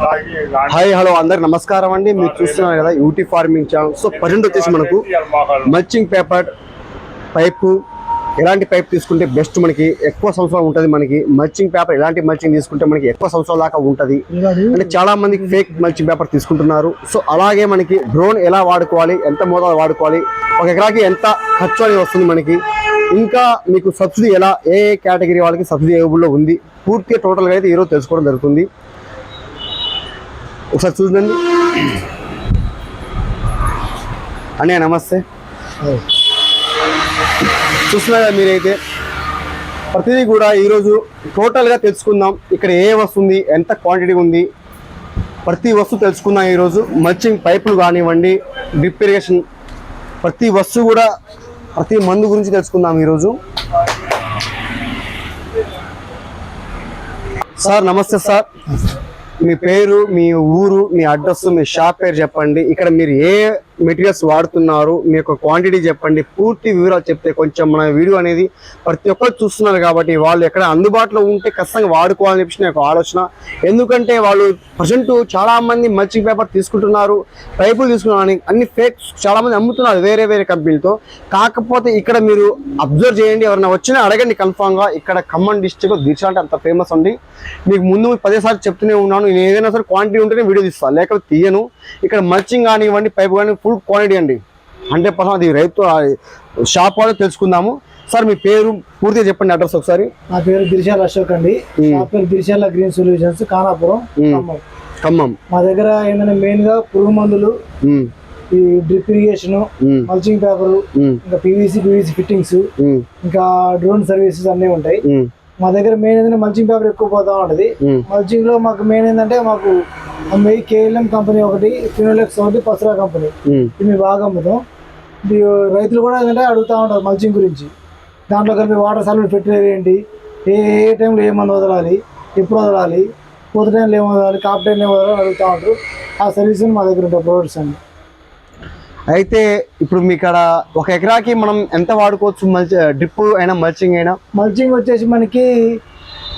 Hi hello అందరికి నమస్కారం అండి. మీరు చూస్తున్నారు కదా UT farming channel. So present వచ్చేసి మనకు మల్చింగ్ పేపర్ పైపు ఎలాంటి పైప్ తీసుకుంటే బెస్ట్ మనకి? ఎక్కువ సంవత్సరాలు ఉంటుంది మనకి. మల్చింగ్ పేపర్ ఎలాంటి మల్చింగ్ తీసుకుంటే మనకి ఎక్కువ సంవత్సరాల దాకా ఉంటుంది? అంటే చాలా మంది ఫేక్ మల్చింగ్ పేపర్ తీసుకుంటున్నారు. సో అలాగే మనకి డ్రోన్ ఎలా వాడుకోవాలి? ఎంత మోతాదు వాడుకోవాలి? ఒక ఎకరాకి ఎంత ఖర్చు అనేది వస్తుంది మనకి? ఇంకా మీకు సబ్సిడీ ఎలా? ఏ ఏ కేటగిరీ వాళ్ళకి సబ్సిడీ అవైలబుల్లో ఉంది? పూర్తిగా టోటల్గా అయితే ఈరోజు తెలుసుకోవడం జరుగుతుంది. ఒకసారి చూడండి. అన్నయ్య నమస్తే. చూస్తున్నారా మీరైతే? ప్రతిదీ కూడా ఈరోజు టోటల్గా తెలుసుకుందాం ఇక్కడ ఏ వస్తుంది ఎంత క్వాంటిటీ ఉంది. ప్రతి వస్తువు తెలుసుకుందాం ఈరోజు. మల్చింగ్ పైపులు కానివ్వండి డ్రిప్ ఇరిగేషన్. ప్రతి వస్తువు కూడా ప్రతి మందు గురించి తెలుసుకుందాం ఈరోజు. సార్ నమస్తే సార్. మీ పేరు మీ ఊరు మీ అడ్రస్ మీ షాప్ పేరు చెప్పండి. ఇక్కడ మీరు ఏ మెటీరియల్స్ వాడుతున్నారు. మీ యొక్క క్వాంటిటీ చెప్పండి. పూర్తి వివరాలు చెప్తే కొంచెం మన వీడియో అనేది ప్రతి ఒక్కరు చూస్తున్నారు కాబట్టి వాళ్ళు ఎక్కడ అందుబాటులో ఉంటే ఖచ్చితంగా వాడుకోవాలని చెప్పి నా ఆలోచన. ఎందుకంటే వాళ్ళు ప్రజెంట్ చాలామంది మంచి మల్చింగ్ పేపర్ తీసుకుంటున్నారు పైపులు తీసుకున్నారు అన్ని ఫేక్ చాలామంది అమ్ముతున్నారు వేరే వేరే కంపెనీలతో. కాకపోతే ఇక్కడ మీరు అబ్జర్వ్ చేయండి. ఎవరైనా వచ్చినా అడగండి కన్ఫామ్గా ఇక్కడ ఖమ్మం డిస్టిక్ దీక్ష అంటే అంత ఫేమస్ అండి. మీకు ముందు పదేసార్లు చెప్తూనే ఉన్నాను. నేను ఏదైనా సరే క్వాంటిటీ ఉంటేనే వీడియో తీస్తాను లేకపోతే తీయను. ఇక్కడ మల్చింగ్ కానివ్వండి పైపు కానీ ఫుల్ క్వాంటిటీ అండి. హండ్రెడ్ పర్సెంట్ అది రైతు షాప్ వాళ్ళు తెలుసుకుందాము. సార్ మీ పేరు పూర్తిగా చెప్పండి అడ్రస్ ఒకసారి. నా పేరు దిరిశాల అశోక్ అండి. నా పేరు దిరిశాల గ్రీన్ సొల్యూషన్స్ కానాపురం ఖమ్మం. మా దగ్గర ఏంటంటే మెయిన్గా పురుగు మందులు ఈ డ్రిప్ ఇరిగేషన్ మల్చింగ్ పేపర్ ఇంకా పీవీసీ పీవీసీ ఫిట్టింగ్స్ ఇంకా డ్రోన్ సర్వీసెస్ అన్నీ ఉంటాయి. మా దగ్గర మెయిన్ ఏంటంటే మల్చింగ్ పేపర్ ఎక్కువ పోతా ఉంటది. మల్చింగ్లో మాకు మెయిన్ ఏంటంటే మాకు కేఎల్ఎం కంపెనీ ఒకటి ఫినోలెక్స్ ఒకటి పసురా కంపెనీ ఇది మేము బాగా అమ్ముతాం. రైతులు కూడా ఏంటంటే అడుగుతూ ఉంటారు మల్చింగ్ గురించి. దాంట్లో కలిపి వాటర్ సాల్వ్ ఫెర్టిలైజర్ ఏంటి? ఏ ఏ టైంలో ఏ మందు వదలాలి? ఎప్పుడు వదలాలి? పూత టైంలో ఏం వదలాలి? కాపు టైంలో ఏం వదలాలి అడుగుతూ ఉంటారు. ఆ సర్వీస్ మా దగ్గర ఉంటాయి ప్రొడక్ట్స్ అండి అయితే ఇప్పుడు మీ ఇక్కడ ఒక ఎకరాకి మనం ఎంత వాడుకోవచ్చు? మల్చి డ్రిప్ అయినా మల్చింగ్ అయినా? మల్చింగ్ వచ్చేసి మనకి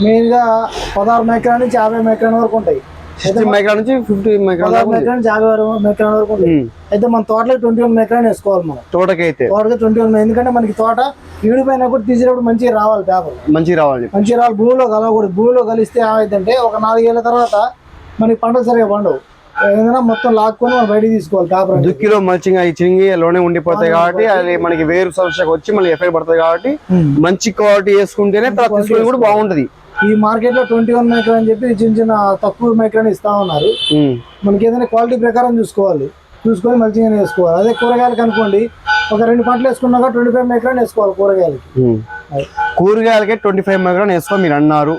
మెయిన్గా పదహారు మైక్రాన్ నుంచి యాభై మైక్రాన్ వరకు ఉంటాయి. సిక్స్టీ మైక్రాన్ నుంచి ఫిఫ్టీ మైక్రాన్ మైక్రాన్ నుంచి యాభై వరకు మైక్రాన్ వరకు ఉంటాయి. అయితే మన తోటలో ట్వంటీ వన్ మైక్రాన్ వేసుకోవాలి మనం. తోటకైతే? తోటకి ట్వంటీ వన్ ఎందుకంటే మనకి తోట ఈడిపోయినా కూడా తీసేటప్పుడు మంచిగా రావాలి పేపర్. మంచిగా రావాలి. మంచిగా రావాలి. భూమిలో కలవకూడదు. భూమిలో కలిస్తే ఏమైందంటే ఒక నాలుగేళ్ళ తర్వాత మనకి పంటలు సరిగా పండవు. ఏదైనా మొత్తం లాక్కొని మనం బయటికి తీసుకోవాలి అనేది. దుక్కిలో మల్చింగ్ అవి చినిగి లోనే ఉండిపోతాయి కాబట్టి అది మనకి వేరు సమస్యకు వచ్చి మళ్ళీ ఎఫెక్ట్ పడుతుంది కాబట్టి. మంచి క్వాలిటీ వేసుకుంటేనే తర్వాత తీసుకుని కూడా బాగుంటది ఈ మార్కెట్లో ట్వంటీ వన్ మైక్రాన్ అని చెప్పి చిన్న చిన్న తక్కువ మైక్రాన్ ఇస్తా ఉన్నారు. మనకి ఏదైనా క్వాలిటీ ప్రకారం చూసుకోవాలి చూసుకొని మంచిగా వేసుకోవాలి అదే కూరగాయలకు అనుకోండి ఒక రెండు పంటలు వేసుకున్నాక ట్వంటీ ఫైవ్ మైక్రాన్ వేసుకోవాలి కూరగాయలకి. కూరగాయలకే ట్వంటీ ఫైవ్ మైక్రాన్ వేసుకో మీరు అన్నారు.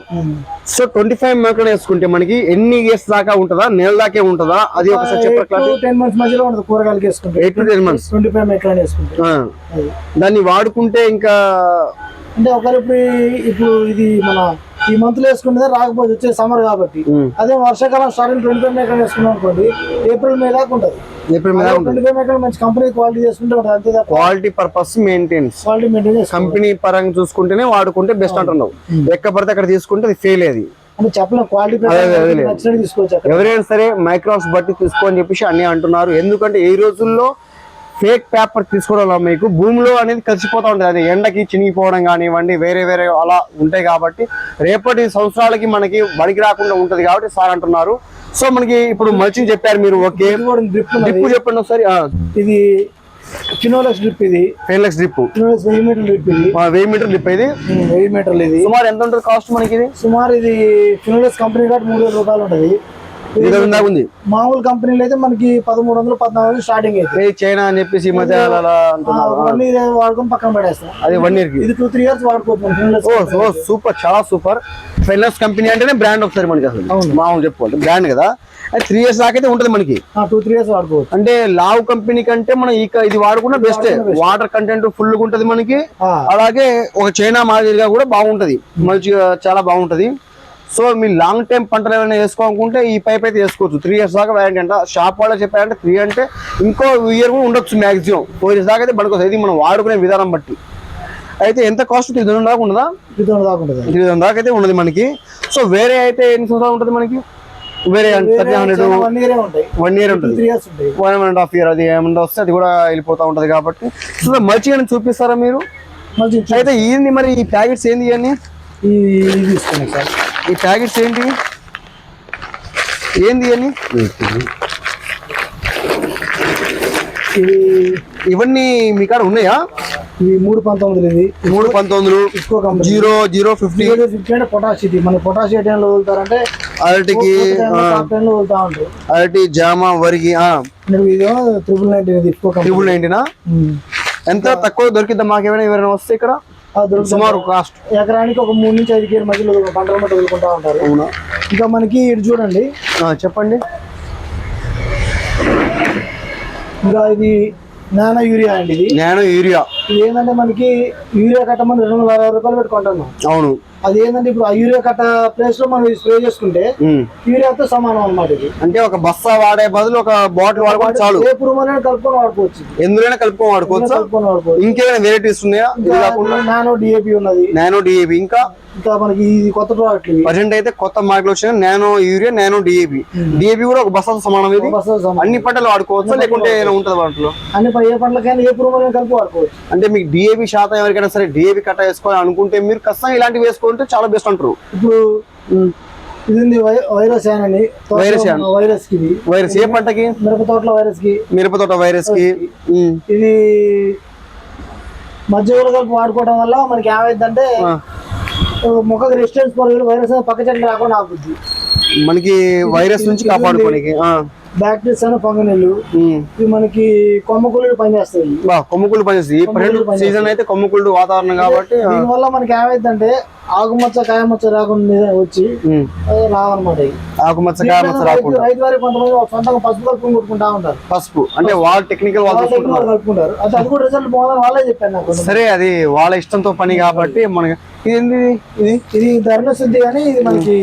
సో ట్వంటీ ఫైవ్ మైక్రాన్ వేసుకుంటే మనకి ఎన్ని ఇయర్స్ దాకా ఉంటుందా నెల దాకే ఉంటుందా? అది ఒకసారి చెప్పట్లేదు టెన్ మంత్స్ మధ్యలో ఉంటుంది కూరగాయలకి వేసుకుంటే. Eight to ten months twenty five micron వేసుకుంటే. దాన్ని వాడుకుంటే ఇంకా అంటే ఒకరు ఇప్పుడు ఇప్పుడు ఇది మన ఈ మంత్లో వేసుకుంటే రాకపోతే వచ్చే సమ్మర్ కాబట్టి. అదే వర్షాకాలం స్టార్టింగ్ ట్వంటీ ఫైవ్ మేకర్ వేసుకున్నాం అనుకోండి ఏప్రిల్ మే దాకా ఉంటుంది. ఏప్రిల్ మీద ఉంటుంది. ట్వంటీ ఫైవ్ మేకర్ మంచి కంపెనీ క్వాలిటీ చేసుకుంటే ఉంటుంది అంతే quality purpose maintenance quality company పరంగా చూసుకుంటేనే వాడుకుంటే బెస్ట్ అంటున్నావు. ఎక్కడ పడితే అక్కడ తీసుకుంటే అది ఫెయిల్ అది. అంటే చెప్పలేం క్వాలిటీ ఎవరైనా సరే మైక్రాన్స్ బట్టి తీసుకో అని చెప్పేసి అన్ని అంటున్నారు. ఎందుకంటే ఈ రోజుల్లో ఫేక్ పేపర్ తీసుకోవడం వల్ల మీకు భూమిలో అనేది కలిసిపోతూ ఉంటుంది. అది ఎండకి చినిగిపోవడం కానివ్వండి వేరే వేరే అలా ఉంటాయి కాబట్టి రేపటి సంవత్సరాలకి మనకి బడికి రాకుండా ఉంటది కాబట్టి సార్ అంటున్నారు. సో మనకి ఇప్పుడు మల్చింగ్ చెప్పారు మీరు ఓకే. డ్రిప్ చెప్పండి ఒకసారి ఇది ఫినోలెక్స్ డ్రిప్ ఇది. ఫెయిన్లెక్స్ డ్రిప్ ఫినోలెక్స్ వెయ్యి మీటర్ డ్రిప్ ఇది. వెయ్యి మీటర్ డ్రిప్ ఇది. వెయ్యి మీటర్లు ఇది. సుమారు ఎంత ఉంటుంది కాస్ట్ మనకి ఇది? సుమారు ఇది ఫినోలెక్స్ కంపెనీ కాబట్టి మూడు వేల రూపాయలు ఉంటుంది. ఉంది మామూలు కంపెనీలు అయితే మనకి పదమూడు వందలు పద్నాలుగు స్టార్టింగ్ అయితే. చైనా అని చెప్పేసి మధ్య వాడుకొని పక్కన పడేస్తాం. అది వన్ ఇయర్ ఇది టూ త్రీ ఇయర్స్ వాడుకోవచ్చు సూపర్ చాలా సూపర్ ఫెయిన్లెస్ కంపెనీ అంటేనే బ్రాండ్ ఒకసారి మనకి అసలు. మామూలు చెప్పుకోవాలి బ్రాండ్ కదా. అది త్రీ ఇయర్స్ దాకా అయితే ఉంటుంది మనకి. టూ త్రీ ఇయర్స్ వాడుకోవచ్చు. అంటే లావ్ కంపెనీ కంటే మనం ఇది వాడుకున్న బెస్ట్ వాటర్ కంటెంట్ ఫుల్గా ఉంటది మనకి. అలాగే ఒక చైనా మాదిరిగా కూడా బాగుంటది. మంచిగా చాలా బాగుంటది. సో మీ లాంగ్ టైం పంటలు ఏమైనా వేసుకోవాలనుకుంటే ఈ పైప్ అయితే వేసుకోవచ్చు. త్రీ ఇయర్స్ దాకా వ్యారంటీ అంట. షాప్ వాళ్ళు చెప్పారంటే త్రీ అంటే ఇంకో ఇయర్ కూడా ఉండొచ్చు మాక్సిమం ఫోర్ ఇయర్స్ దాకా అయితే పడుకోవచ్చు. ఇది మనం వాడుకునే విధానం బట్టి. అయితే ఎంత కాస్ట్ త్రీ థౌసండ్ దాకా ఉండదా? ఇది దాకా ఉంటుంది త్రీ థౌసండ్ దాకా అయితే ఉన్నది మనకి. సో వేరే అయితే ఎన్ని సంవత్సరాలు ఉంటుంది మనకి? వేరే థర్టీ హండ్రెడ్ వన్ ఇయర్ ఉంటుంది. Three one and half year అది ఏమన్నా వస్తే అది కూడా వెళ్ళిపోతా ఉంటది కాబట్టి. సో మర్చిగా చూపిస్తారా మీరు? అయితే ఏంది మరి ఈ ప్యాకెట్స్ ఏంది ఇవన్నీ ఇది తీసుకోండి సార్. ఈ ప్యాకెట్స్ ఏంటి ఏంది అని ఇది ఇవన్నీ మీ కాడ ఉన్నాయా ఇది మూడు పంతొమ్మిది ఇది మూడు పంతొమ్మిది జీరో జీరో ఫిఫ్టీ ఫిఫ్టీ అంటే పొటాష్ ఇది మన పొటాష్ ఏ టైంలో వదులుతారంటే అరటికి వదులుతా ఉంటారు అరటి జామ వరికి త్రిబుల్ నైన్టీన్ ఇది నైన్టీనా ఎంత తక్కువ దొరికిద్దా మాకేమైనా ఎవరైనా వస్తే ఇక్కడ. సుమారు కాస్ట్. ఎకరానికి ఒక మూడు నుంచి ఐదు కేజీ మధ్యలో పంటల మట్ట వదులుకుంటా ఉంటారు. అవునా? ఇంకా మనకి ఇటు చూడండి. చెప్పండి. ఇంకా ఇది నానో యూరియా అండి ఇది. నేను యూరియా. ఏంటంటే మనకి యూరియా కట్టమని రెండు వందల అరవై రూపాయలు పెట్టుకుంటున్నాం అవును. అది ఏంటంటే ఇప్పుడు ఆ యూరియా కట్ట ప్లేస్లో మనం స్ప్రే చేసుకుంటే. యూరియాతో సమానం అన్నమాట ఇది. అంటే ఒక బస్సా వాడే బదులు ఒక బాటిల్ వాడుకుంటే చాలు. ఏ పురుగు అనేది కలుపుకొని వాడుకోవచ్చు. ఇది. ఎందులోనే కలుపుకొని వాడుకోవచ్చా? కలుపుకొని వాడుకోవచ్చు. ఇంకేమైనా వెరైటీస్ ఉన్నాయా? ఇది కాకుండా? నానో డిఏపి ఉన్నది. నానో డిఏపి ఇంకా? ఇంకా మనకి ఇది కొత్త ప్రోడక్ట్ ప్రజెంట్ అయితే కొత్త మార్కెట్ వచ్చిన nano urea nano DAP DAP కూడా ఒక బస్సాతో సమానం ఇది. అన్ని పంటలు వాడుకోవచ్చా? లేకుంటే ఏమైనా ఉంటుంది వాటిలో? అన్ని ఏ పంటలకైనా ఏ పురుగు అనేది కలిపి వాడుకోవచ్చు. అంటే మీకు డిఏపి శాతం ఎవరికైనా సరే డిఏపి కట్ట వేసుకోవాలి అనుకుంటే మీరు ఖచ్చితంగా ఇలాంటివి వేసుకుంటే చాలా బెస్ట్ అంటారు. ఇప్పుడు ఇది వైరస్ అని. వైరస్ వైరస్కి వైరస్ ఏ పంటకి? మిరప తోటల వైరస్కి మిరప తోట వైరస్కి. ఇది మధ్యలో కలిపి వాడుకోవడం వల్ల మనకి ఏమైందంటే. మొక్కకి రెసిస్టెన్స్ వైరస్ పక్క చెట్లు రాకుండా ఆపుద్ది మనకి వైరస్ నుంచి కాపాడుకోనికి. బ్యాక్టీరియాస్ అని ఉమ్. ఇది మనకి కొమ్మకుళ్ళు పనిచేస్తాయి. కొమ్ముకుళ్ళు పనిచేస్తుంది ఈ ప్రజెంట్ సీజన్ అయితే కొమ్ముకుళ్ళు వాతావరణం కాబట్టి. దీనివల్ల మనకి ఏమైందంటే ఆకుమచ్చ కాయమచ్చ రాకుండా వచ్చి రావన్నమాట. ఇవి. ఆకుమచ్చ కామచ్చ రైతు రాకుండా. రైతు వారికి కొంతమంది సొంతంగా పసుపు కలుపుకొని కొట్టుకుంటా ఉంటారు. పసుపు. అంటే వాళ్ళ టెక్నికల్ వాళ్ళు కలుపుకుంటారు. అది అది కూడా రిజల్ట్ బాగుందని వాళ్ళే చెప్పారు నాకు. సరే అది వాళ్ళ ఇష్టంతో పని కాబట్టి మనకి ఇది ఇది ఇది శుద్ధి అని ఇది మనకి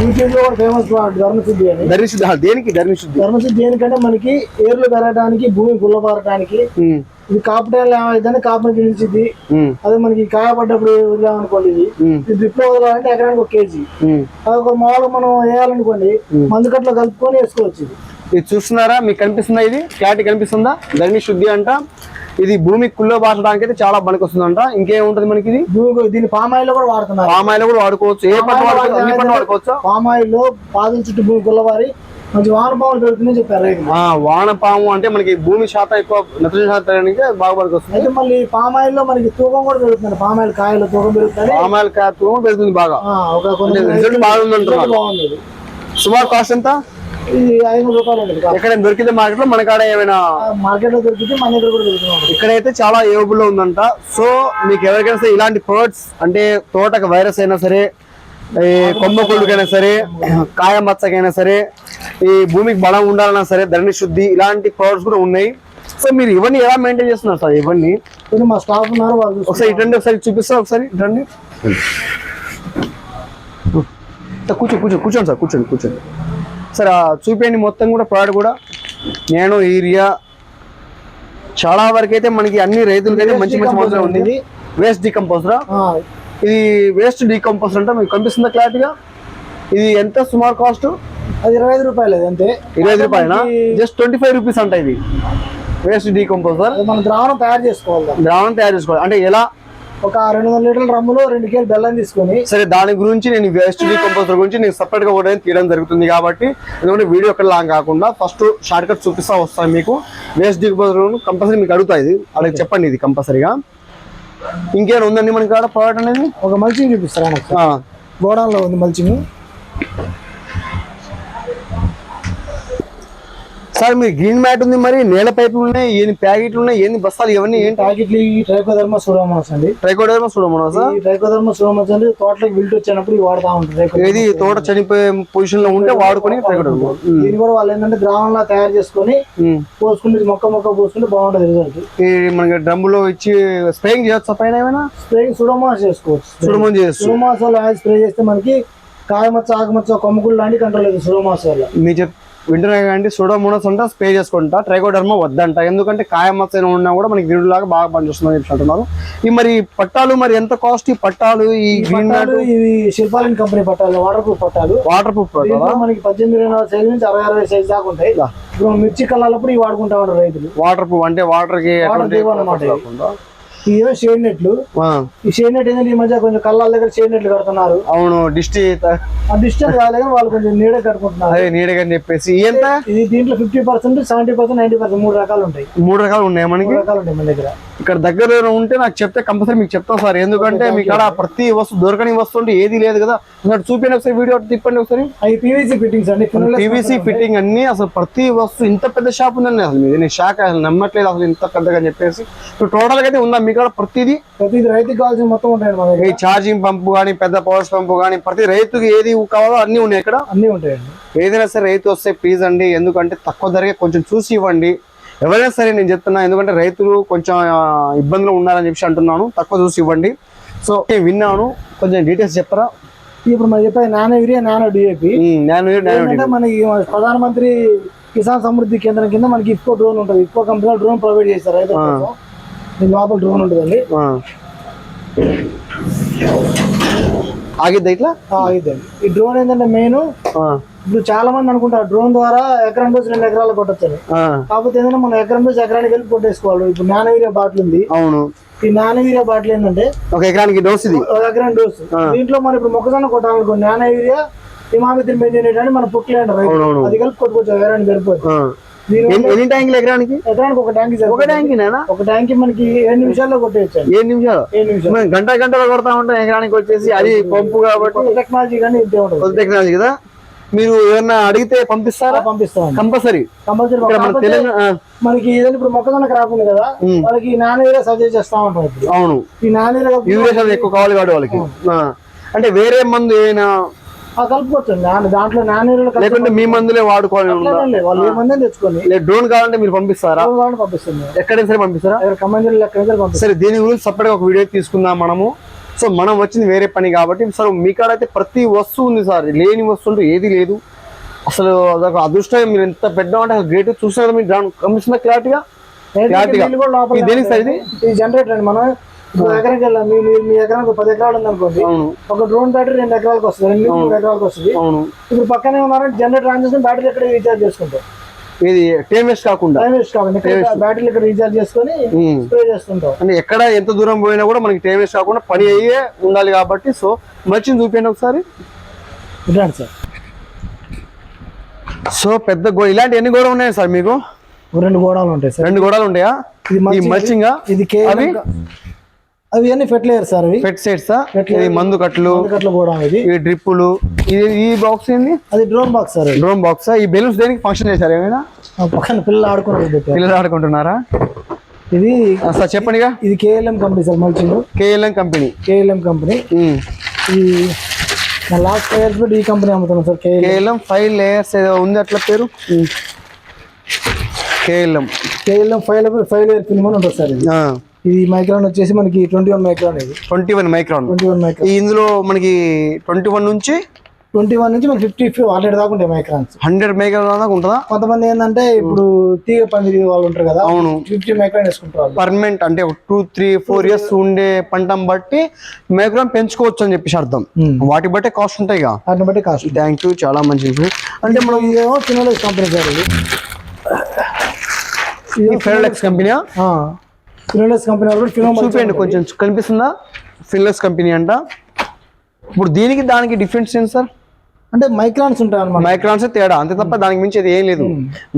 యూట్యూబ్లో కూడా ఫేమస్ ధర్మ శుద్ధి అని దేనికి ధర్ని శుద్ధి ధర్మ శుద్ధి దేనికంటే మనకి ఏర్లు పెరగడానికి భూమి గుల్లబారడానికి ఉమ్. ఇది కాపు టైంలో ఏమైందంటే కాపు ఉమ్. అదే మనకి కాయ పడ్డప్పుడు వదిలామనుకోండి ఇది. ఇది డ్రిప్ వదలాలంటే ఎకరానికి ఒక కేజీ. అది ఒక మామూలుగా మనం వేయాలనుకోండి మందు కట్టలో కలుపుకొని వేసుకోవచ్చు ఇది. చూస్తున్నారా? మీకు కనిపిస్తుందా ఇది? క్లారిటీ కనిపిస్తుందా? ధర్ని శుద్ధి అంట. ఇది భూమి కుల్లో బారడానికి అయితే చాలా పనికొస్తుందంట. ఇంకేముంటది మనకి ఇది? దీన్ని పామ్ ఆయిల్లో కూడా వాడుతున్నారు. పామ్ ఆయిల్ కూడా వాడుకోవచ్చు. ఏ పంట వాడుకోవచ్చు పంట వాడుకోవచ్చా? పామ్ ఆయిల్లో పాదుల చుట్టూ భూమి గుల్లబారి మంచి వానపాములు పెడుతుందని చెప్పారు వానపాము అంటే మనకి భూమి శాతం ఎక్కువ నత్రజని శాతం బాగా పనికొస్తుంది అయితే మళ్ళీ పామ్ ఆయిల్లో మనకి తూకం కూడా పెరుగుతుంది. పామ్ ఆయిల్ కాయలు తూకం పెరుగుతుంది. పామ్ ఆయిల్ కాయత్వం పెరుగుతుంది బాగా. ఆ, ఒక కొన్ని రిజల్ట్ బాగుంది. ఇది. సుమారు కాస్ట్ ఎంత? ఇది ఐదు వందల రూపాయలు ఉంది ఎక్కడ దొరికింది మార్కెట్లో మన కాడ ఏమైనా? మార్కెట్లో దొరికితే మన దగ్గర కూడా దొరుకుతుంది ఇక్కడైతే చాలా ఏవబుల్ ఉందంట. సో మీకు ఎవరికైనా సరే ఇలాంటి ప్రొడక్ట్స్ అంటే తోటకు వైరస్ అయినా సరే ఈ కొమ్మ కుళ్ళుకైనా సరే కాయ మచ్చకైనా సరే ఈ భూమికి బలం ఉండాలన్నా సరే ధరణి శుద్ధి ఇలాంటి ప్రొడక్ట్స్ కూడా ఉన్నాయి. సో మీరు ఇవన్నీ ఎలా మెయింటైన్ చేస్తున్నారు సార్? ఇవన్నీ? మా స్టాఫ్ ఉన్నారు వాళ్ళు. ఒకసారి ఇటండి ఒకసారి చూపిస్తా ఒకసారి ఇటండి కూర్చో కూర్చో కూర్చోండి సార్ కూర్చోండి కూర్చోండి. సార్ ఆ చూపించండి మొత్తం కూడా ప్రోడక్ట్ కూడా నేను ఏరియా చాలా వరకు అయితే మనకి అన్ని రైతులకైతే మంచి మంచి మొదలు ఉంది. వేస్ట్ డీకంపోజరా ఇది వేస్ట్ డీకంపోజర్ అంటే మీకు కనిపిస్తుందా క్లారిటీగా ఇది ఎంత సుమారు కాస్ట్ అది ఇరవై ఐదు రూపాయలు అంతే. ఇరవై ఐదు రూపాయల? జస్ట్ ట్వంటీ ఫైవ్ రూపీస్ అంట ఇది. వేస్ట్ డీకంపోజర్ మనం ద్రావణం తయారు చేసుకోవాలి. ద్రావణం తయారు చేసుకోవాలి. అంటే ఎలా? ఒక రెండు వందల లీటర్ల డ్రమ్ములో రెండు కేజీలు బెల్లం తీసుకొని సరే దాని గురించి నేను వేస్ట్ డీకంపోజర్ గురించి నేను సపరేట్గా కూడా తీయడం జరుగుతుంది కాబట్టి ఎందుకంటే వీడియో ఎక్కడ లాంగ్ కాకుండా ఫస్ట్ షార్ట్ కట్ చూపిస్తా వస్తాను మీకు. వేస్ట్ డీకంపోజర్ కంపల్సరీ మీకు అడుగుతా ఇది. అలాగే చెప్పండి ఇది కంపల్సరీగా ఇంకేమైనా ఉందండి మనకి కాడ ప్రోడక్ట్ అనేది? ఒక మల్చింగ్ చూపిస్తారా గోడౌన్లో ఉంది మల్చింగ్ సార్ మీ గ్రీన్ మ్యాట్ ఉంది మరి నేల పైపులు ఉన్నాయి ఎన్ని ప్యాకెట్లు ఉన్నాయి ఎన్ని బస్తాలు ఇవన్నీ ఏంటి? ప్యాకెట్లు ఈ ట్రైకోధర్మ సూడోమోనాస్ అండి. ట్రైకోడర్మా చూడమన్నా సార్? ఈ ట్రైకోధర్మ సూడోమోనాస్ అంటే తోటలోకి విల్ట్ వచ్చినప్పుడు వాడుతూ ఉంటారు ఏది? తోట చనిపోయే పొజిషన్లో ఉంటే వాడుకొని ట్రైకోడర్మా దీన్ని కూడా వాళ్ళు ఏంటంటే ద్రావణంలా తయారు చేసుకొని పోసుకుంటే మొక్క మొక్క పోసుకుంటే బాగుంటుంది రిజల్ట్ ఈ మనకి డ్రమ్ములో ఇచ్చి స్ప్రేయింగ్ చేయొచ్చా పైన ఏమైనా? స్ప్రేయింగ్ సుడోమోనాస్ చేసుకోవచ్చు. చేయొచ్చు. సుడోమాస్ వల్ల స్ప్రే చేస్తే మనకి కాయమచ్చ ఆకుమచ్చ కొమ్మకుళ్ళు లాంటి కంట్రోల్ అవుతుంది సుడోమాస్ వల్ల. మీ చెప్ వింటున్నాయి కానీ సూడోమోనస్ అంట స్ప్రే చేసుకుంటా. ట్రైకోడర్మా వద్దంట. ఎందుకంటే కాయమచ్చ ఉన్నా కూడా మనకి విరుడులాగా బాగా పనిచేస్తుందని చెప్పి అంటున్నారు. ఈ మరి పట్టాలు మరి ఎంత కాస్ట్ ఈ పట్టాలు ఈ గ్రీన్ పట్టాలు ఇవి శిల్పాలిన్ కంపెనీ పట్టాలు వాటర్ ప్రూఫ్ పట్టాలు? వాటర్ ప్రూఫ్ మనకి పద్దెనిమిది ఇరవై సైజు నుంచి అరవై అరవై సైజు దాకా ఉంటాయి. ఇప్పుడు మిర్చి కళ్ళప్పుడు ఇవి వాడుకుంటా ఉంటారు రైతులు. వాటర్ ప్రూఫ్ అంటే వాటర్కి ఇవి. కాకుండా. ఇవే షేడ్ నెట్లు ఆ, ఈ షేడ్ నెట్ ఏంటంటే ఈ మధ్య కొంచెం కళ్ళాల దగ్గర షేడ్ నెట్లు కడుతున్నారు. అవును డిస్టి ఆ డిస్టెన్స్ కాలేదు వాళ్ళు కొంచెం నీడ కట్టుకుంటున్నారు అదే చెప్పేసి. ఎంత? ఇది దీంట్లో fifty percent seventy percent ninety percent మూడు రకాలు ఉంటాయి. మూడు రకాలు ఉన్నాయి మనకి? రకాలు ఉంటాయి మన దగ్గర. ఇక్కడ దగ్గర ఉంటే నాకు చెప్తే కంపల్సరీ మీకు చెప్తాను సార్. ఎందుకంటే మీ కాడ ప్రతి వస్తువు దొరకని వస్తువు అంటే ఏది లేదు కదా. ఒకసారి చూపించండి ఒకసారి వీడియో తిప్పండి ఒకసారి. పీవీసీ ఫిట్టింగ్స్ అండి. పీవీసీ ఫిట్టింగ్ అన్ని అసలు ప్రతి వస్తువు ఇంత పెద్ద షాప్ ఉందండి. అసలు మీది నేను షాక్ అసలు నమ్మట్లేదు అసలు ఇంత పెద్దగా చెప్పేసి. టోటల్గా అయితే ఉందా? మీ కాడ ప్రతిదీ ప్రతి రైతుకి కావాల్సిన మొత్తం ఉంటాయండి ఈ ఛార్జింగ్ పంపు కానీ పెద్ద పవర్ పంపు కానీ ప్రతి రైతుకి ఏది కావాలో అన్ని ఉన్నాయి ఇక్కడ. అన్నీ ఉంటాయండి. ఏదైనా సరే రైతు వస్తే ప్లీజ్ అండి ఎందుకంటే తక్కువ ధరకే కొంచెం చూసి ఇవ్వండి. ఎవరైనా సరే నేను చెప్తున్నా ఎందుకంటే రైతులు కొంచెం ఇబ్బందులు ఉన్నారని చెప్పి అంటున్నాను. తక్కువ చూసి ఇవ్వండి. సో నేను విన్నాను. కొంచెం డీటెయిల్స్ చెప్పరా ఇప్పుడు మనం చెప్పేది నానో యూరియా నానో డిఏపి నేను మనకి ప్రధానమంత్రి కిసాన్ సమృద్ధి కేంద్రం కింద మనకి ఇఫ్కో డ్రోన్ ఉంటుంది. ఇఫ్కో కంపెనీ డ్రోన్ ప్రొవైడ్ చేస్తారు రైతుల కోసం. దీని లోపల డ్రోన్ ఉంటుందండి. ఆగిద్దా ఇట్లా? ఆ, ఇదండి ఈ డ్రోన్ ఏంటంటే మెయిన్ ఇప్పుడు చాలా మంది అనుకుంటారు డ్రోన్ ద్వారా ఎకరం డోస్ రెండు ఎకరాలు కొట్టొచ్చని. కాకపోతే ఏంటంటే మనం ఎకరం డోస్ ఎకరానికి వెళ్ళి కొట్టేసుకోవాలి. ఇప్పుడు నానో యూరియా బాటిల్ ఉంది. అవును. ఈ నానో యూరియా బాటిల్ ఏంటంటే ఒక ఎకరానికి డోస్ ఇది? ఒక ఎకరం డోస్. దీంట్లో మనం ఇప్పుడు మొక్కజొన్న కొట్టాలనుకో నానో యూరియా హిమామిత్రి మెయింటైన్ అని మన పుట్లేండి రైతు. అది కలిపి కొట్టుకోవచ్చు ఎకరానికి. దీని ఎన్ని- ట్యాంకులు ఎకరానికి? ఎకరానికి ఒక ట్యాంక్ ఒక ట్యాంక్ నేనా ఒక ట్యాంక్ మనకి ఏడు నిమిషాల్లో కొట్టేయచ్చండి. ఏడు నిమిషాలు? గంట గంటలో కొడతా ఉంటాం ఎకరానికి వచ్చేసి అది పంపు కాబట్టి టెక్నాలజీ కానీ టెక్నాలజీ కదా? మీరు ఏమన్నా అడిగితే పంపిస్తారా? పంపిస్తామండి. కంపల్సరీ. కంపల్సరీ మనకి ఏదైనా ఇప్పుడు మొక్కజొన్న క్రాప్ ఉంది కదా. వాళ్ళకి నాన్న యూరియా సజెస్ట్ చేస్తా ఉంటాం అవును. ఈ యూరియా శాతం ఎక్కువ కావాలి కాదు వాళ్ళకి. అంటే వేరే మందు ఏమైనా కలుపుకోవచ్చు దాంట్లో కలిపి లేకుంటే మీ మందులే వాడుకోవాలి వాళ్ళు. ఏమందని తెచ్చుకొని లేదు డ్రోన్ కావాలంటే మీరు పంపిస్తారా? పంపిస్తుంది ఎక్కడైనా సరే పంపిస్తారా? అయితే పంపిస్తుంది సరే దీని గురించి సపరేట్ ఒక వీడియో తీసుకుందాం మనము. సో మనం వచ్చింది వేరే పని కాబట్టి సార్ మీ కాడ అయితే ప్రతి వస్తువు ఉంది సార్ లేని వస్తువు అంటూ ఏది లేదు. అసలు అదొక అదృష్టం. మీరు ఎంత పెద్ద అంటే గ్రేట్ చూసిన మీరు దాని కమిషన్ క్లారిటీగా క్లారిటీగా దేనికి సార్ ఇది? జనరేటర్ అండి. మనం ఎకరానికి వెళ్ళాం మీ మీ- ఎకరానికి పది ఎకరాలు ఉంది అనుకోండి అవును. ఒక డ్రోన్ బ్యాటరీ రెండు ఎకరాలకు వస్తుంది రెండు మూడు ఎకరాలకు వస్తుంది. అవును. ఇప్పుడు పక్కనే ఉన్నారంటే ఆన్ చేసి బ్యాటరీ ఇక్కడ రీఛార్జ్ చేసుకుంటాం ఇది టైం వేస్ట్ కాకుండా. టైం వేస్ట్ కాకుండా బ్యాటరీలు ఇక్కడ రీఛార్జ్ చేసుకొని. స్ప్రే చేస్తుంటాం అంటే ఎక్కడ ఎంత దూరం పోయినా కూడా మనకి టైం వేస్ట్ కాకుండా పని అయ్యే ఉండాలి కాబట్టి సో మర్చిని చూపించండి ఒకసారి. ఇట్లాంటి సార్. సో పెద్ద గో ఇలాంటి ఎన్ని గోడలు ఉన్నాయి సార్ మీకు? రెండు గోడాలు ఉంటాయి సార్. రెండు గోడలు ఉంటాయా? ఇది మల్చింగ్ ఇది కేవలం అవి? అన్ని ఫెర్టిలైజర్ సార్ అవి. పెట్ సెట్స్ ఇది మందు కట్లు అందుకట్ల గోడం ఇది. ఈ డ్రిప్పులు ఇది ఈ బాక్స్ ఏంది? అది drone box sir. Drone box ఈ బెలూన్స్ దేనికి ఫంక్షన్ చేశారు ఏమైనా? పక్కన పిల్లలు ఆడుకున్నారు పెట్టారు పిల్లలు ఆడుకుంటున్నారా? ఇది సార్ చెప్పండిగా ఇది KLM company sir mulching. KLM company KLM company నా లాస్ట్ ఫైవ్ ఇయర్స్ ఈ కంపెనీ అమ్ముతున్నాం సార్ కేఎల్ఎం ఫైవ్ లేయర్స్ ఏదో ఉంది అట్లా పేరు? KLM KLM five five layer film అని ఉంటుంది సార్ ఇది. ఇది మైక్రాన్ వచ్చేసి మనకి ట్వంటీ వన్ మైక్రాన్ ఇది. Twenty one micron. Twenty one micron. ఇందులో మనకి ట్వంటీ వన్ నుంచి ట్వంటీ వన్ నుంచి మనకి ఫిఫ్టీ హండ్రెడ్ దాకా ఉంటాయి మైక్రాన్స్. హండ్రెడ్ మైక్రాన్ దాకా ఉంటుందా? కొంతమంది ఏంటంటే ఇప్పుడు తీగ పందిరి వాళ్ళు ఉంటారు కదా అవును. ఫిఫ్టీ మైక్రాన్ వేసుకుంటారు పర్మనెంట్ అంటే టూ త్రీ ఫోర్ ఇయర్స్ ఉండే పంటను బట్టి మైక్రాన్ పెంచుకోవచ్చు అని చెప్పేసి అర్థం. వాటి బట్టే కాస్ట్ ఉంటాయి వాటిని బట్టి కాస్ట్ థ్యాంక్ యూ చాలా మంచి information. అంటే మనం ఇదేమో ఫినోలెక్స్ కంపెనీ సార్ ఇది. ఫెడలెక్స్ కంపెనీ ఫినోలెక్స్ కంపెనీ చూపించండి కొంచెం. కనిపిస్తుందా? ఫిన్లెస్ కంపెనీ అంట. ఇప్పుడు దీనికి దానికి డిఫరెన్స్ ఏంటి సార్? అంటే మైక్రాన్స్ ఉంటాయి అనమాట మైక్రాన్స్ తేడా. అంతే తప్ప దానికి మించి అది ఏం లేదు.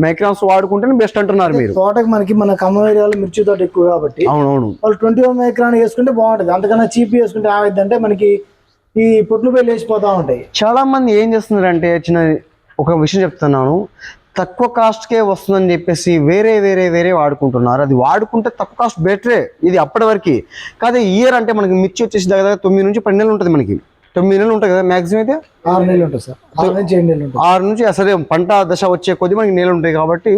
మైక్రాన్స్ వాడుకుంటేనే బెస్ట్ అంటున్నారు మీరు. తోటకి మనకి మన ఖమ్మం ఏరియాలో మిర్చి తోట ఎక్కువ కాబట్టి అవునవును. వాళ్ళు ట్వంటీ వన్ మైక్రాన్ వేసుకుంటే బాగుంటుంది. అంతకన్నా చీప్ వేసుకుంటే ఏమైంది అంటే మనకి ఈ పొట్లు పేలు వేసిపోతా ఉంటాయి. చాలా మంది ఏం చేస్తున్నారంటే చిన్న ఒక విషయం చెప్తున్నాను. తక్కువ కాస్ట్కే వస్తుందని చెప్పేసి వేరే వేరే వేరే వాడుకుంటున్నారు. అది వాడుకుంటే తక్కువ కాస్ట్ బెటరే. ఇది అప్పటి వరకు. కాదు ఇయర్ అంటే మనకి మిర్చి వచ్చేసి దగ్గర దగ్గర తొమ్మిది నుంచి పన్నెండు ఉంటుంది మనకి. తొమ్మిది నెలలు ఉంటాయి కదా మ్యాక్సిమం అయితే? ఆరు నెలలు ఉంటుంది సార్. ఆరు నుంచి ఏడు నెలలు ఉంటుంది. ఆరు నుంచి అసలు పంట దశ వచ్చే కొద్ది మనకి నెలలు ఉంటాయి కాబట్టి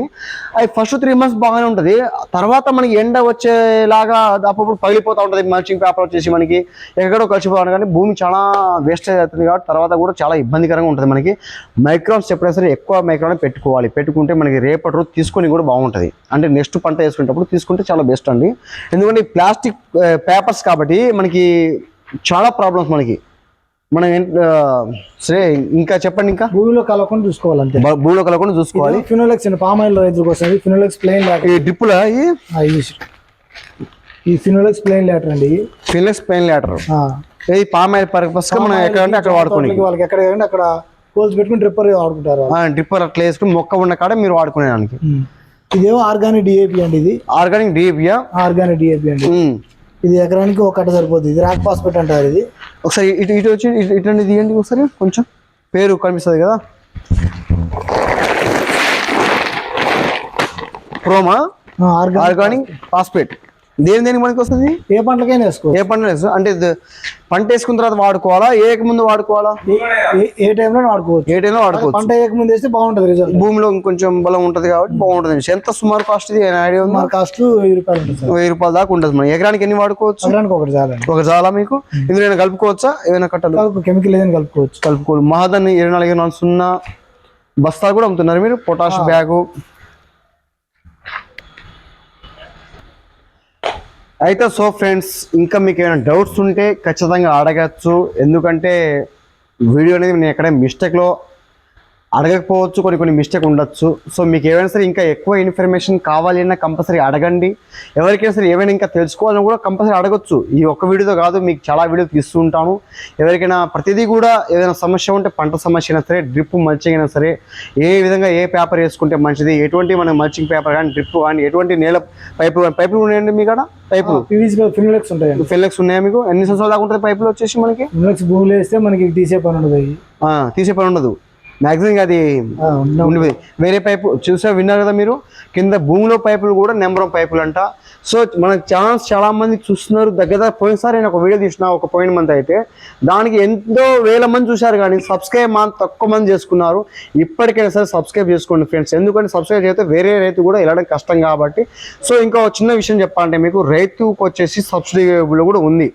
అవి ఫస్ట్ త్రీ మంత్స్ బాగానే ఉంటుంది. తర్వాత మనకి ఎండ వచ్చేలాగా అప్పుడు పగిలిపోతూ ఉంటుంది మల్చింగ్ పేపర్ వచ్చేసి మనకి. ఎక్కడో కలిసిపోవాలి కానీ భూమి చాలా వేస్టేజ్ అవుతుంది కాబట్టి తర్వాత కూడా చాలా ఇబ్బందికరంగా ఉంటుంది మనకి. మైక్రాన్స్ ఎప్పుడైనా సరే ఎక్కువ మైక్రాన్ పెట్టుకోవాలి. పెట్టుకుంటే మనకి రేపటి రోజు తీసుకొని కూడా బాగుంటుంది. అంటే నెక్స్ట్ పంట వేసుకునేటప్పుడు తీసుకుంటే చాలా బెస్ట్ అండి. ఎందుకంటే ప్లాస్టిక్ పేపర్స్ కాబట్టి మనకి చాలా ప్రాబ్లమ్స్ మనకి. మనం సరే ఇంకా చెప్పండి ఇంకా? భూమిలో కలవకుండా చూసుకోవాలి అంతే భూమిలో కలగకుండా చూసుకోవాలి. ఫినోలెక్స్ అండి పామ్ ఆయిల్ రైతులకు వస్తుంది ఫినోలెక్స్ లాటర్ ఈ డ్రిప్పుల ఈ? ఫినోలెక్స్ ప్లెయిన్ లాటర్ అండి పెయిన్ లేటర్ ఆ. ఇది పామ్ ఆయిల్ పర్పస్ మనం ఎక్కడ అంటే అక్కడ తోటలకి వాళ్ళకి ఎక్కడ కావాలంటే అక్కడ కోల్స్ పెట్టుకుని డ్రిప్పర్ వాడుకుంటారు. డ్రిప్పర్ అట్లా వేసుకుని మొక్క ఉన్న కాడ మీరు వాడుకునేదానికి. ఇదేమో ఆర్గానిక్ డిఏపి అండి ఇది. ఆర్గానిక్ డిఏపియా ఆర్గానిక్ డిఏపి అండి. ఇది ఎకరానికి ఒక కట్ట సరిపోతుంది ఇది రాక్ పాస్పెట్ అంటారు ఇది. ఒకసారి ఇటు ఇటు వచ్చి ఇటు ఇటు తీయండి ఒకసారి. కొంచెం పేరు కనిపిస్తుంది కదా. ప్రోమా ఆర్గానిక్ ఆర్గానిక్ ఫాస్ఫేట్ దేని దేనికి మనకి వస్తుంది? ఏ పంటకైనా వేసుకో ఏ పంట వేస్తుంది? అంటే పంట వేసుకున్న తర్వాత వాడుకోవాలా? ఏక ముందు వాడుకోవాలా? ఏ- టైంలో వాడుకోవచ్చు. ఏ టైంలో వాడుకోవచ్చు? పంట వేయక ముందు వేస్తే బాగుంటుంది రిజల్ట్ భూమిలో ఇంకొంచెం బలం ఉంటుంది కాబట్టి బాగుంటుంది. ఎంత సుమారు కాస్ట్ ఇది? ఐడియా ఉందా? కాస్ట్ వెయ్యి రూపాయలు ఉంటుంది వెయ్యి రూపాయల దాకా ఉంటుంది మనం ఎకరానికి ఎన్ని వాడుకోవచ్చు? ఎకరానికి ఒకటి చాలండి. ఒక చాలా మీకు? ఇందులో కలుపుకోవచ్చా? ఏమైనా కట్టలు? కెమికల్ ఏదైనా కలుపుకోవచ్చు. కలుపుకోవాలి. మహాదాన్ ఇరవై నాలుగు ఇరవై నాలుగు సున్నా బస్తాలు కూడా అమ్ముతున్నారు మీరు. Potash bag. అయితే సో ఫ్రెండ్స్ ఇంకా మీకు ఏమైనా డౌట్స్ ఉంటే ఖచ్చితంగా అడగచ్చు. ఎందుకంటే వీడియో అనేది నేను ఎక్కడ మిస్టేక్లో అడగకపోవచ్చు కొన్ని కొన్ని మిస్టేక్ ఉండొచ్చు. సో మీకు ఏమైనా సరే ఇంకా ఎక్కువ ఇన్ఫర్మేషన్ కావాలి అన్నా కంపల్సరీ అడగండి. ఎవరికైనా సరే ఏమైనా ఇంకా తెలుసుకోవాలని కూడా కంపల్సరీ అడగొచ్చు. ఈ ఒక్క వీడియోతో కాదు మీకు చాలా వీడియో తీస్తూ ఉంటాను. ఎవరికైనా ప్రతిదీ కూడా ఏదైనా సమస్య ఉంటే పంట సమస్య అయినా సరే డ్రిప్ మల్చింగ్ అయినా సరే ఏ విధంగా ఏ పేపర్ వేసుకుంటే మంచిది ఎటువంటి మన మల్చింగ్ పేపర్ కానీ డ్రిప్ కానీ ఎటువంటి నేల పైపులు పైపులు ఉన్నాయండి మీ కాడ? పైపులు పీవీసీ ఫినోలెక్స్ ఉంటాయండి. ఫెల్లెక్స్ ఉన్నాయా మీకు? ఎన్ని సంవత్సరాలు దాకా ఉంటుంది పైపులు వచ్చేసి మనకి? ఫినోలెక్స్ భూమిలో వేస్తే మనకి తీసే పని ఉండదు తీసే పని ఉండదు. మ్యాక్సిమం అది. ఉండదు వేరే పైపు చూసా విన్నారు కదా మీరు? కింద భూమిలో పైపులు కూడా నెంబర్ పైపులు అంట సో మన ఛానల్స్ చాలా మంది చూస్తున్నారు. దగ్గర దగ్గర పోయినసారి నేను ఒక వీడియో తీసిన ఒక పోయిన మంత్ అయితే. దానికి ఎంతో వేల మంది చూశారు కానీ సబ్స్క్రైబ్ మా తక్కువ మంది చేసుకున్నారు. ఇప్పటికైనా సరే సబ్స్క్రైబ్ చేసుకోండి ఫ్రెండ్స్ ఎందుకంటే సబ్స్క్రైబ్ చేస్తే వేరే రైతు కూడా వెళ్ళడం కష్టం కాబట్టి. సో ఇంకా చిన్న విషయం చెప్పాలంటే మీకు రైతుకు వచ్చేసి సబ్సిడీ కూడా ఉంది.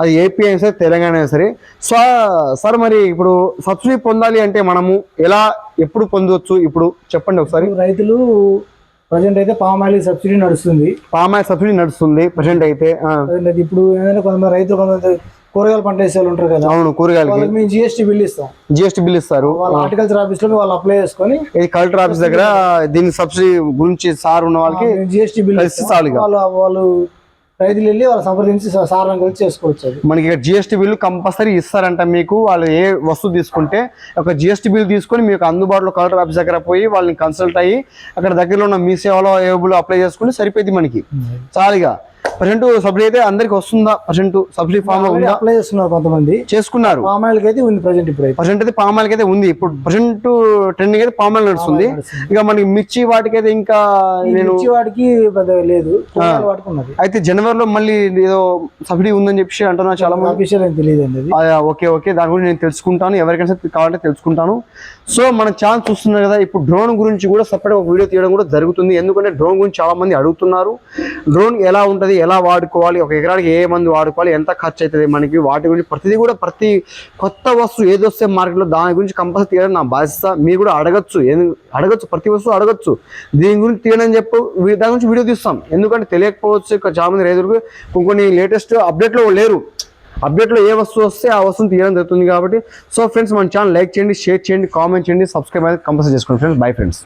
అది ఏపీ అయినా సరే తెలంగాణ అయినా సరే. సో సార్ మరి ఇప్పుడు సబ్సిడీ పొందాలి అంటే మనము ఎలా ఎప్పుడు పొందవచ్చు ఇప్పుడు చెప్పండి ఒకసారి. రైతులు ప్రజెంట్ అయితే పామ్ ఆయిల్ సబ్సిడీ నడుస్తుంది. పామ్ ఆయిల్ సబ్సిడీ నడుస్తుంది ప్రజెంట్ అయితే ఇప్పుడు ఏంటంటే కొంతమంది రైతులు కొంతమంది కూరగాయల పంట వేసే ఉంటారు కదా. అవును కూరగాయలకి. వాళ్ళకి మేము జిఎస్టీ బిల్ ఇస్తాం. జిఎస్టీ బిల్ ఇస్తారు. వాళ్ళ హార్టికల్చర్ ఆఫీస్లో వాళ్ళు అప్లై చేసుకొని ఇది కలెక్టర్ ఆఫీస్ దగ్గర దీని సబ్సిడీ గురించి సార్ ఉన్న వాళ్ళకి జిఎస్టీ బిల్ చాలుగా. వాళ్ళు వాళ్ళు రైతులు వెళ్ళి వాళ్ళు సంప్రదించి సార్ కలిసి చేసుకోవచ్చు అది. మనకి ఇక్కడ జిఎస్టీ బిల్లు కంపల్సరీ ఇస్తారంట మీకు. వాళ్ళు ఏ వస్తువు తీసుకుంటే ఒక జిఎస్టీ బిల్ తీసుకొని మీకు అందుబాటులో కలెక్టర్ ఆఫీస్ దగ్గర పోయి వాళ్ళని కన్సల్ట్ అయ్యి అక్కడ దగ్గరలో ఉన్న మీ సేవలో ఏబుల్ అప్లై చేసుకుని సరిపోయింది మనకి. చాలుగా ప్రజెంట్ సబ్సిడీ అయితే అందరికి వస్తుందా? ప్రజెంట్ సబ్సిడీ ఫామ్లో ఉందా? అప్లై చేస్తున్నారు కొంతమంది. చేసుకున్నారు. పామ్ ఆయిల్ అయితే ఉంది ప్రజెంట్ ఇప్పుడు అయితే. ప్రజెంట్ అయితే పామ్ ఆయిల్ అయితే ఉంది. ఇప్పుడు ప్రజెంట్ ట్రెండింగ్ అయితే పామ్ ఆయిల్ నడుస్తుంది. ఇక మనకి మిర్చి వాటికైతే ఇంకా ఈ నేను మిర్చి వాటికి లేదు. వాటికి అయితే జనవరిలో మళ్ళీ ఏదో సబ్సిడీ ఉందని చెప్పి అంటున్నా చాలా మంది. తెలియదు ఓకే ఓకే. దాని గురించి నేను తెలుసుకుంటాను. ఎవరికైనా సరే కావాలంటే తెలుసుకుంటాను. సో మన ఛానల్ చూస్తున్నారు కదా. ఇప్పుడు డ్రోన్ గురించి కూడా సపరేట్ ఒక వీడియో తీయడం కూడా జరుగుతుంది. ఎందుకంటే డ్రోన్ గురించి చాలా మంది అడుగుతున్నారు. డ్రోన్ ఎలా ఉంటుంది? ఎలా ఎలా వాడుకోవాలి ఒక ఎకరానికి ఏ మంది వాడుకోవాలి ఎంత ఖర్చు అవుతుంది మనకి వాటి గురించి ప్రతిదీ కూడా ప్రతి కొత్త వస్తువు ఏది వస్తే మార్కెట్లో దాని గురించి కంపల్సరీ తీయడం నా బాధ్యత. మీరు కూడా అడగచ్చు అడగచ్చు ప్రతి వస్తువు అడగచ్చు. దీని గురించి తీయడం చెప్పు దాని గురించి వీడియో తీస్తాం. ఎందుకంటే తెలియకపోవచ్చు ఇక్కడ చాలా మంది రైతులకు కొన్ని- కొన్ని లేటెస్ట్ అప్డేట్లో లేరు. అప్డేట్లో ఏ వస్తువు వస్తే ఆ వస్తువుని తీయడం జరుగుతుంది కాబట్టి. సో ఫ్రెండ్స్ మన ఛానల్ లైక్ చేయండి షేర్ చేయండి కామెంట్ చేయండి సబ్స్క్రైబ్ అయితే కంపల్సరీ చేసుకోండి. Friends bye friends.